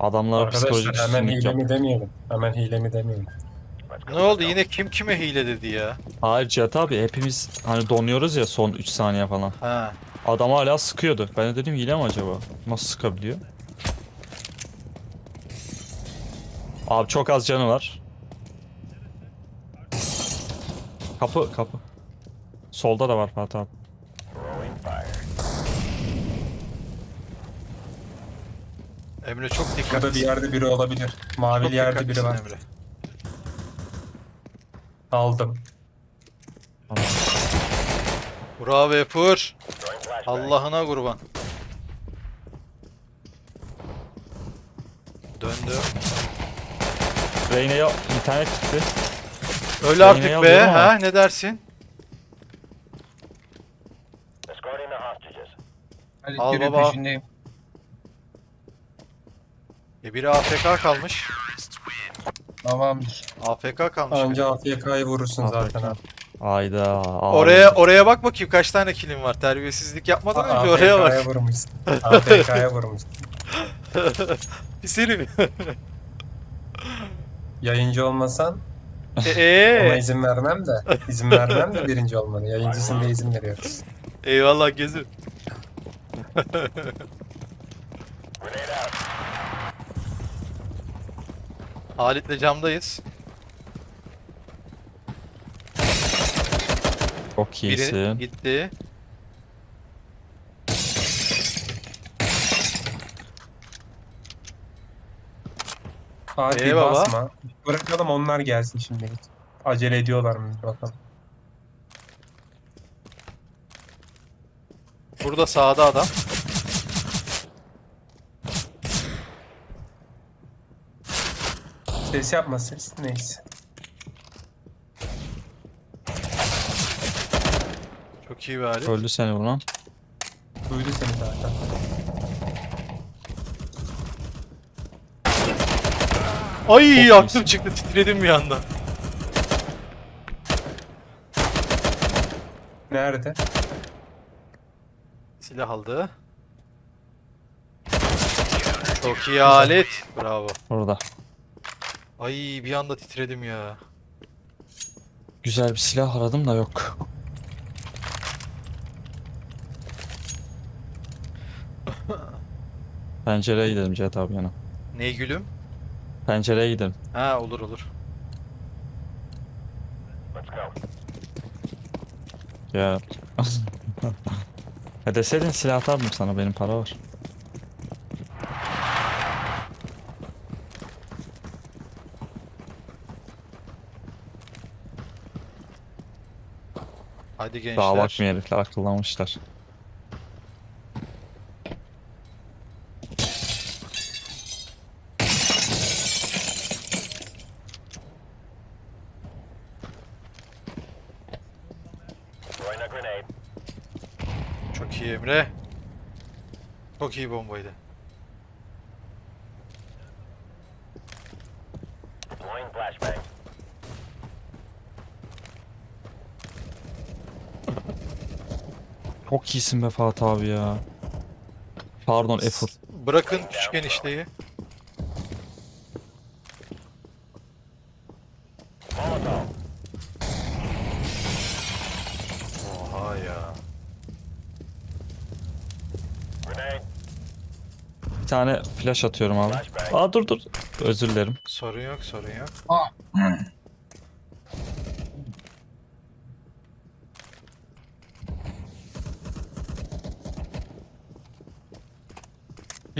Adamlara Arkadaşlar psikolojik hemen üstünlük hile yap. mi demeyelim. Hemen hile mi demeyelim. Ne oldu yine kim kime hile dedi ya? Hayır Cihat abi hepimiz hani donuyoruz ya son 3 saniye falan. Ha. Adam hala sıkıyordu. Ben de dedim hile mi acaba? Nasıl sıkabiliyor? Abi çok az canı var. Kapı kapı. Solda da var Fatih abi. Emre çok Burada dikkatli. bir yerde biri olabilir. Mavili Çok yerde biri var. Emre. Aldım. Bravo Epur. Allah'ına kurban. Döndü. Reyna'ya internet. Öl Yine artık be alıyorum ama. ha ne dersin? Al baba. peşindeyim. E biri AFK kalmış. Tamamdır. AFK kalmış. Anca AFK'yı vurursun zaten abi. Ayda. abi. Oraya oraya bak bakayım kaç tane kilim var. Terbiyesizlik yapmadan önce oraya AFK'ya bak. vurmuşsun. AFK'ya vurmuşsun. Pis herif. Yayıncı olmasan E, ona ee, izin vermem de. İzin vermem de birinci olmanı. Yayıncısında izin veriyoruz. eyvallah gezir. Halit'le camdayız. Çok Biri iyisin. gitti. Fatih baba? basma. Bırakalım onlar gelsin şimdi. Acele ediyorlar mı bakalım. Burada sağda adam. Ses yapma ses. Neyse. Çok iyi Halit. Öldü seni vuran. Duydu seni zaten. Ay Çok aklım iyisin. çıktı titredim bir anda. Nerede? Silah aldı. Çok iyi alet. Bravo. Burada. Ay bir anda titredim ya. Güzel bir silah aradım da yok. Pencereye gidelim Cihat abi yana. Ney gülüm? Pencereye gidelim. Ha olur olur. Ya. e deseydin silah atardım sana benim para var. Hadi gençler. Daha bakmıyor herifler akıllanmışlar. Çok iyi Emre. Çok iyi bombaydı. Çok iyisin be Fatih abi ya. Pardon effort. Bırakın küçük enişteyi. Oha ya. Bir tane flash atıyorum abi. Aa dur dur. Özür dilerim. Sorun yok sorun yok.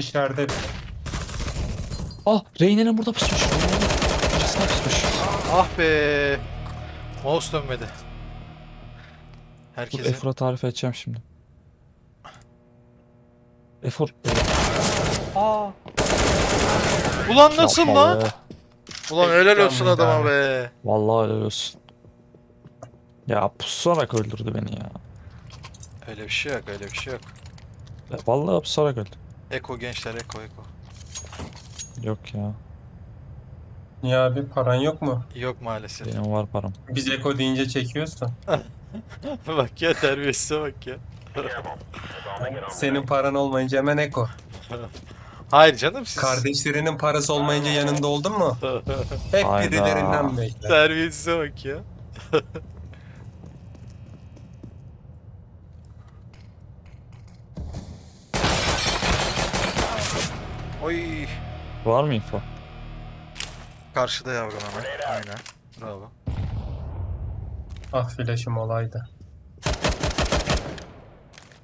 İçeride Ah Reyna'nın burada pusmuş. Birisine pusmuş. Ah be. Mouse dönmedi. Dur Herkese. Effor'a tarif edeceğim şimdi. Efor. Aa. Ulan nasıl Yapma lan? be. Ulan helal olsun adama abi. be. Vallahi helal olsun. Ya pusarak öldürdü beni ya. Öyle bir şey yok öyle bir şey yok. Ya Vallahi pusarak öldü. Eko gençler eko eko. Yok ya. Niye abi paran yok mu? Yok maalesef. Benim var param. Biz eko deyince çekiyorsun. bak ya terbiyesize bak ya. Senin paran olmayınca hemen eko. Hayır canım siz Kardeşlerinin parası olmayınca yanında oldun mu? Hep Hayda. birilerinden bekler. terbiyesize bak ya. Oy. Var mı info? Karşıda yavrum hemen. Aynen. Bravo. Ah flash'ım olaydı.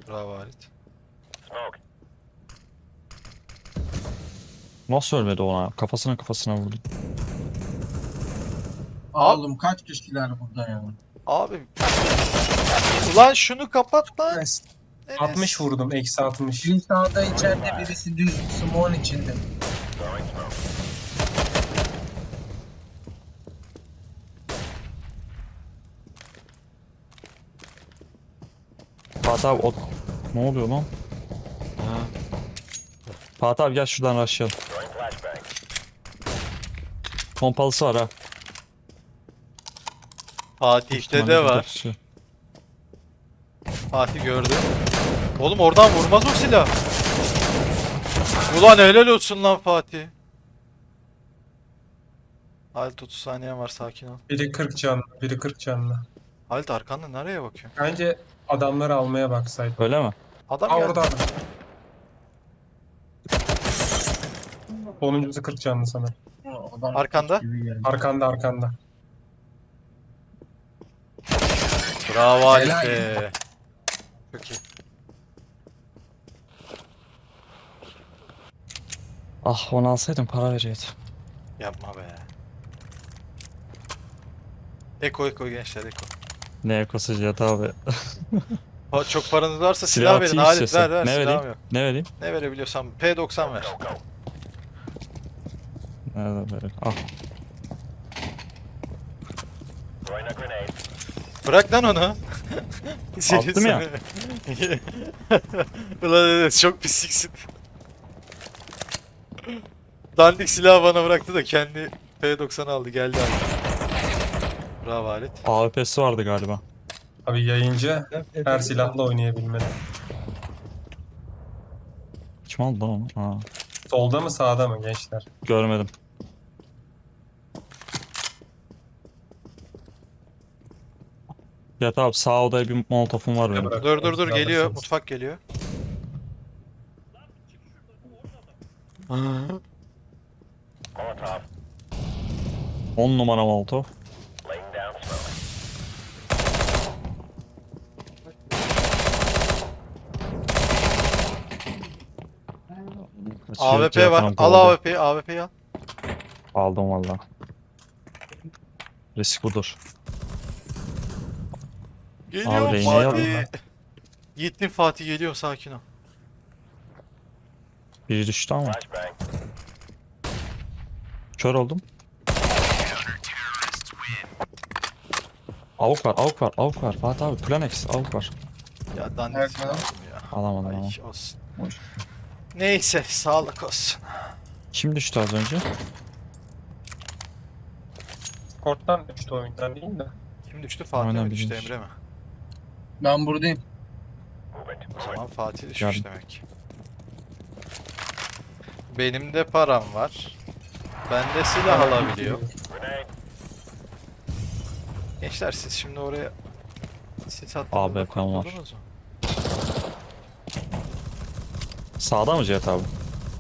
Bravo Halit. Nasıl ölmedi ona? Kafasına kafasına vurdu. Oğlum kaç kişiler burada ya? Abi. Ulan şunu kapat lan. Enes. 60 vurdum. Eksi 60. Bir sağda içeride birisi düz smoke'un içinde. Fatih abi o... Ne oluyor lan? Fatih abi gel şuradan rushlayalım. Pompalısı var ha. Fatih'te de var. Fatih gördü. Oğlum oradan vurmaz o silah. Ulan helal olsun lan Fatih. Halit 30 saniyen var sakin ol. Biri 40 canlı, biri 40 canlı. Halit arkanda nereye bakıyor? Bence adamları almaya baksaydı. Öyle mi? Adam Aa geldi. orada adam. Sonuncusu 40 canlı sanırım. Adam Arkanda. Arkanda arkanda. Bravo Halit Helal. be. Çok iyi. Ah onu alsaydım para verecekti. Yapma be. Eko eko gençler eko. Ne ekosu Cihat abi. Pa- çok paranız varsa silah, Silah verin atayım Halit istiyorsan. ver ver Ne silahım vereyim? yok. Ne vereyim? Ne verebiliyorsan P90 ver. Nereden vereyim? Ah. Bırak lan onu. Attım ya. seni. Ulan evet çok pisliksin. Dandik silahı bana bıraktı da kendi P90 aldı geldi abi. Bravo Halit. AWP'si vardı galiba. Abi yayıncı her silahla oynayabilmeli. Kim aldı lan onu? Ha, Solda mı sağda mı gençler? görmedim. Cihat abi sağ odaya bir molotofum var benim. Dur dur dur geliyor. Mutfak geliyor. On numara molotof. AWP Cihat var. Al kovaladı. AWP'yi AWP'yi al. Aldım valla. Risk budur. Geliyor Reyne'yi Fatih. alın Gittin Fatih geliyor sakin ol. Biri düştü ama. Kör oldum. Avuk var, avuk var, avuk var. Fatih abi, Planex, avuk var. Ya dandik aldım ya. Alamadım ama. Ay olsun. Hoş. Neyse sağlık olsun. Kim düştü az önce? Korttan düştü oyundan değil de. Kim düştü Fatih Aynen, mi düştü bilmiş. Emre mi? Ben buradayım. O zaman Fatih düşmüş demek. Benim de param var. Ben de silah alabiliyorum. Gençler siz şimdi oraya AWP 'm var. kurtuldunuz mu? Sağda mı Cihat abi?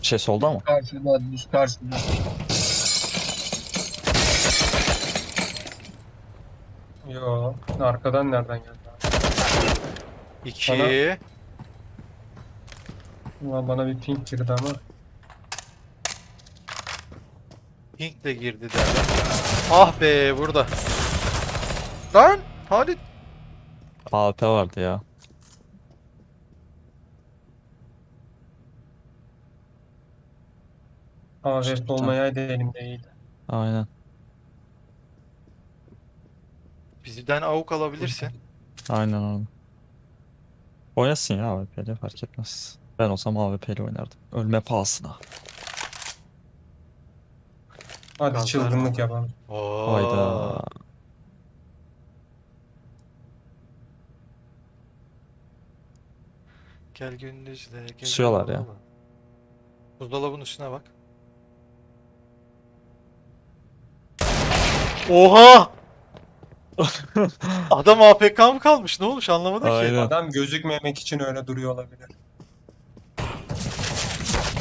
Şey solda mı? Karşıda, düz karşıda. Yo. Arkadan nereden geldi? abi? İki. Bana- Ulan bana bir pink girdi ama. Pink de girdi derler. Ah be burada. Lan Halit. AWP vardı ya. AWP olmayaydı elimde iyiydi. Aynen. Bizden avuk alabilirsin. Aynen öyle. Oynasın ya AWP'yle fark etmez. Ben olsam AWP'yle oynardım. Ölme pahasına. Hadi Gazlar çılgınlık var. yapalım. Oo. Hayda. Gel gündüzle gel. Kusuyorlar ya. Buzdolabının üstüne bak. Oha! Adam AFK mı kalmış? Ne olmuş anlamadım ki. Adam gözükmemek için öyle duruyor olabilir.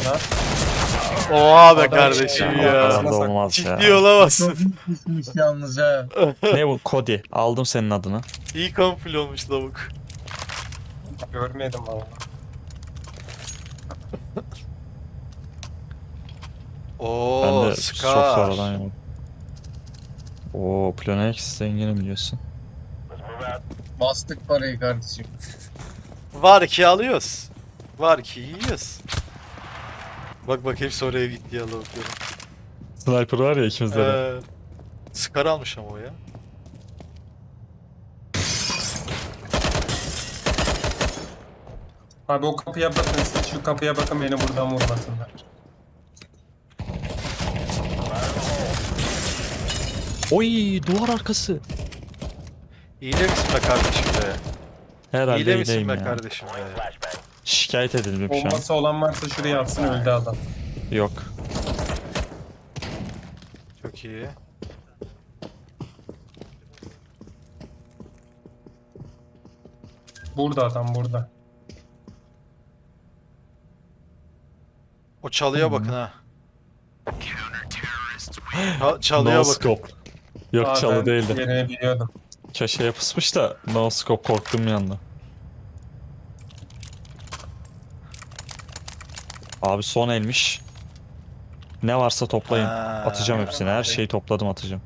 Ya, Oha be Adam kardeşim şey ya. ya. Arada olmaz ya. Ciddi olamazsın. Düşmüş yalnız ha. ne bu? Cody. Aldım senin adını. İyi kamufle olmuş lavuk. görmedim valla. Oo, ben de Scar. çok sonradan yaptım. Oo, Planex zenginim diyorsun. Bastık parayı kardeşim. Var ki alıyoruz. Var ki yiyoruz. Bak bak hepsi oraya gitti ya lavukların. Sniper var ya ikimizde de. Ee, Scar almış ama o ya. Abi o kapıya bakın siz şu kapıya bakın beni buradan vurmasınlar. Oy duvar arkası. İyile misin be kardeşim be? Herhalde İyile misin be ya. kardeşim be? Şikayet edildim şu an. Bombası olan varsa şuraya atsın öldü adam. Yok. Çok iyi. Burada adam burada. O çalıya Hmm. bakın ha. Ça- çalıya no bakın. scope. Yok Aa, çalı ben değildi. Yerini biliyordum. Köşeye pısmış da no scope korktum bir Abi son elmiş. Ne varsa toplayın. Ha. Atacağım hepsini. Her şeyi topladım atacağım.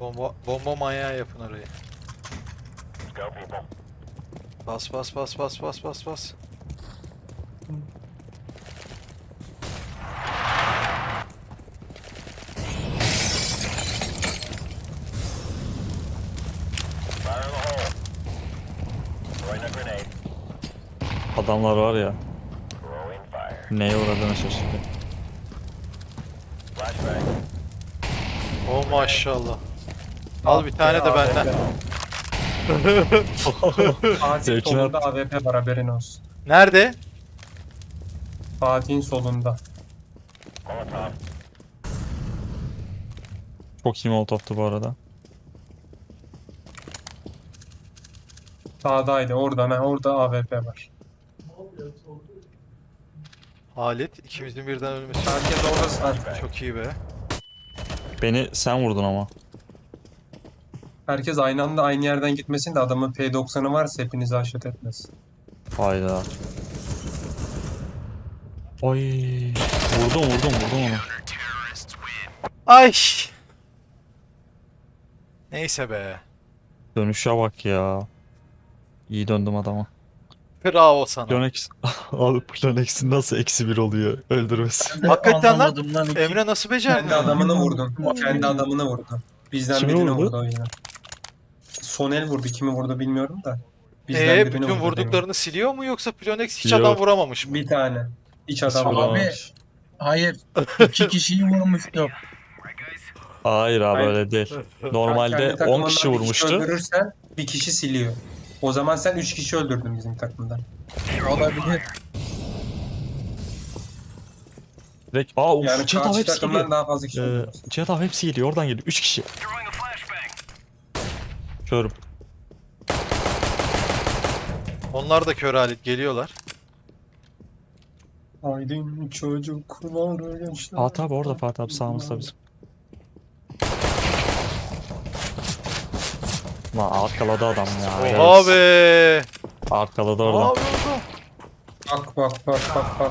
Bomba, bomba manyağı yapın orayı. Bas bas bas bas bas bas bas. Adamlar var ya. Neye uğradığını şaşırdı. Oh maşallah. Al bir tane de benden. Fatih Zevkini solunda AWP var haberin olsun. Nerede? Fatih'in solunda. Çok iyi molotoftu bu arada. Sağdaydı oradan ha orada AWP var. Halit ikimizin birden ölmesi. Herkes orada sar. Çok iyi be. Beni sen vurdun ama. Herkes aynı anda aynı yerden gitmesin de adamın P90'ı varsa hepinizi haşet etmesin. Hayda. Oy. Vurdum vurdum vurdum onu. Ay. Neyse be. Dönüşe bak ya. İyi döndüm adama. Bravo sana. Planex... Abi Planex'in nasıl eksi bir oluyor öldürmesi. Hakikaten lan. Anlamadım lan. Emre nasıl becerdi? Kendi adamını vurdun. Kendi adamını vurdun. Bizden Kimi birini vurdu? vurdu o yüzden. Son el vurdu. Kimi vurdu bilmiyorum da. Bizden Ee, birini bütün vurdu vurduklarını siliyor mu yoksa Plonex hiç Yok. adam vuramamış demin. mı? Bir tane. İç adam vuramamış. vuramamış. Hayır. iki kişiyi vurmuştu. Hayır abi Hayır. öyle değil. Normalde 10 takımından kişi vurmuştu. öldürürsen bir kişi siliyor. O zaman sen 3 kişi öldürdün bizim takımdan. Olabilir. Direkt aa uf Yani Cihat abi karşı hepsi takımdan geliyor. daha fazla kişi Ee, öldürürsün. Cihat abi hepsi geliyor oradan geliyor. 3 kişi. Körüm. Onlar da kör Halit geliyorlar. Aydın çocuklar gençler. Fatih abi orada Fatih abi sağımızda bizim. Lan arkaladı adam ya. Be. Arkaladı oradan. yapıyorsun? Bak bak bak bak bak.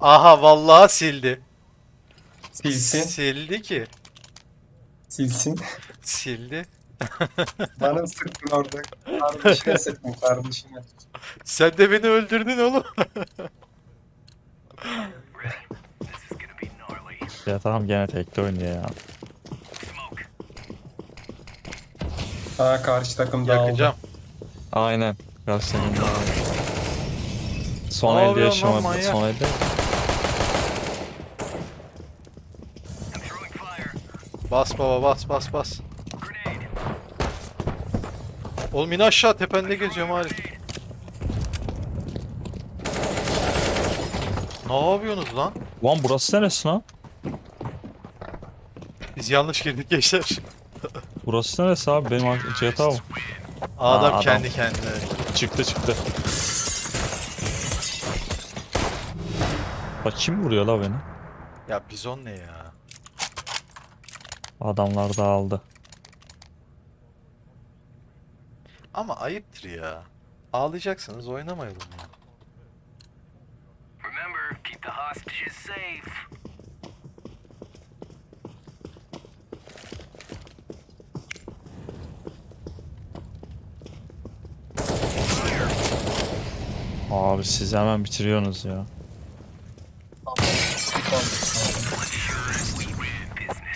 Aha vallahi sildi. Silsin. Sildi ki. Silsin. Sildi. Bana sıktın orada. Kardeşine sıktın kardeşine. Sen de beni öldürdün oğlum. Ya tamam gene tekte oynuyor ya. Ha karşı takım dağıldı. Yakacağım. Aynen. Gerçekten. Son Ne elde yapıyorsun lan yaşamadı. manyak? Son elde. Bas baba bas bas bas. Oğlum in aşağı tepende geziyorum Halit. Ne yapıyorsunuz lan? Lan burası neresi lan? Biz yanlış girdik gençler. Burası neresi abi? Benim GTA o. Adam, adam. kendi kendine. Çıktı çıktı. Bak kim vuruyor la beni? Ya bizon ne ya? Adamlar dağıldı. Ama ayıptır ya. Ağlayacaksınız oynamayalım ya. Remember, keep the hostages safe. Abi siz hemen bitiriyorsunuz ya.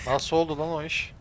Nasıl oldu lan o iş?